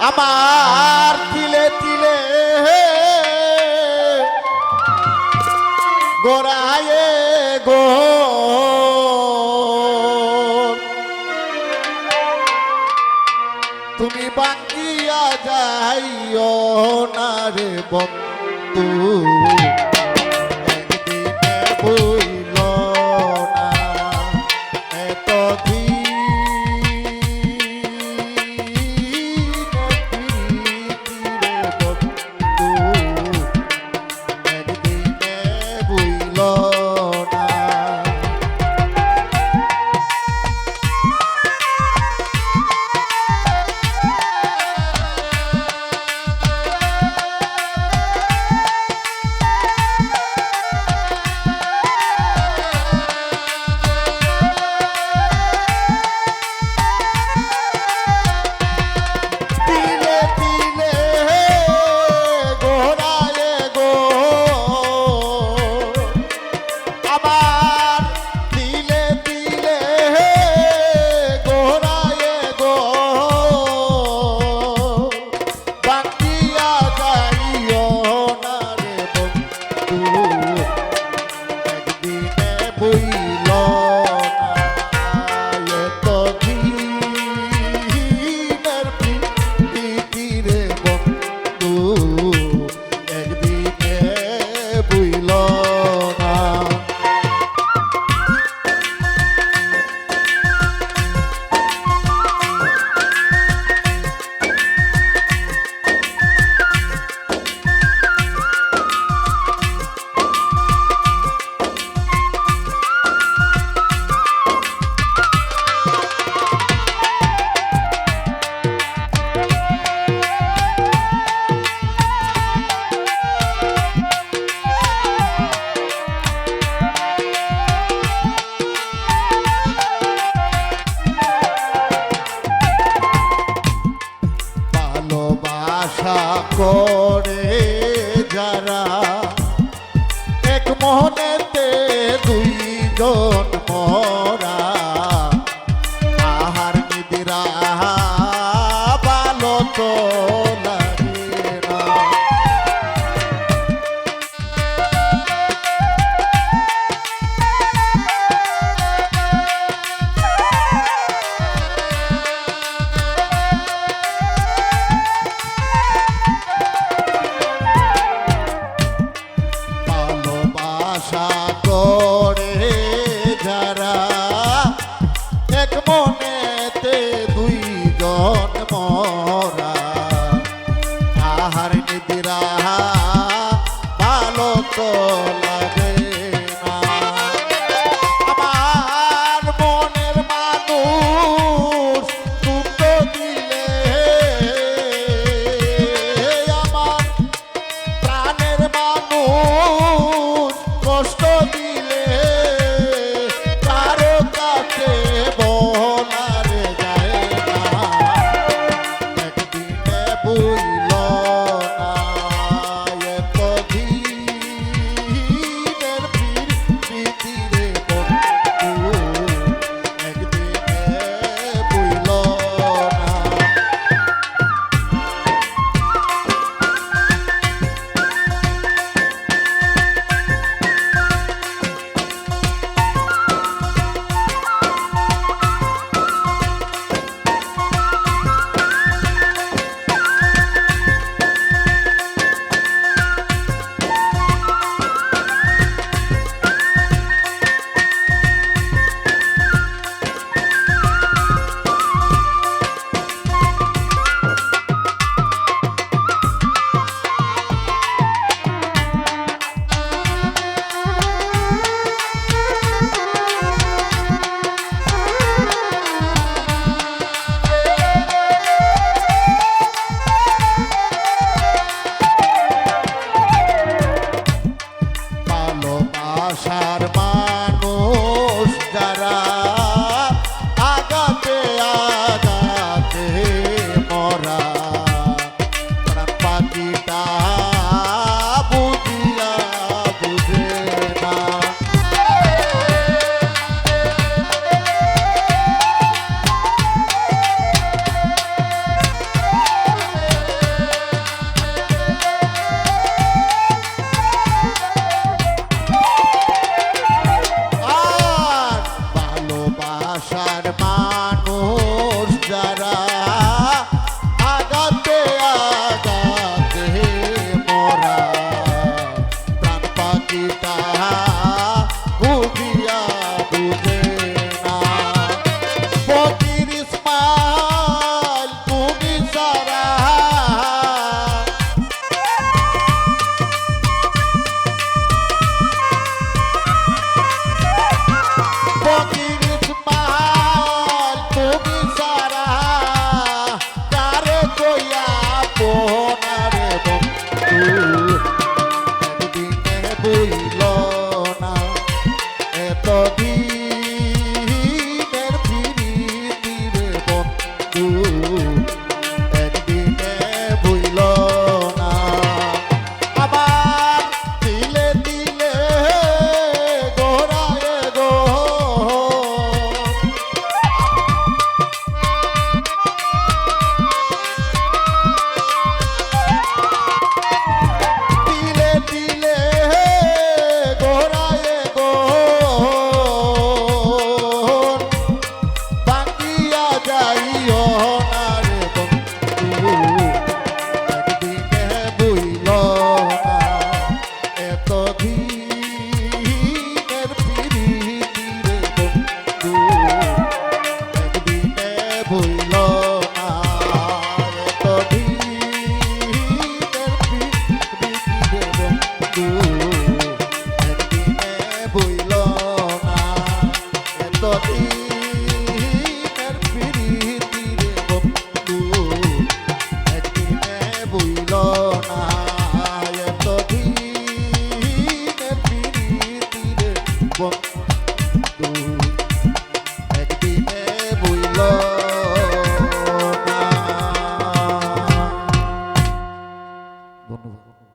আমার তিলে তিলে গোড়ায় গো। তুমি বাঙ্গিয়া যাইও না রে বন্ধু। বইল এত ভিড়ের পিতিরে বন্ধু একদিকে বইল করে মন মরা আহার নিদিরা না para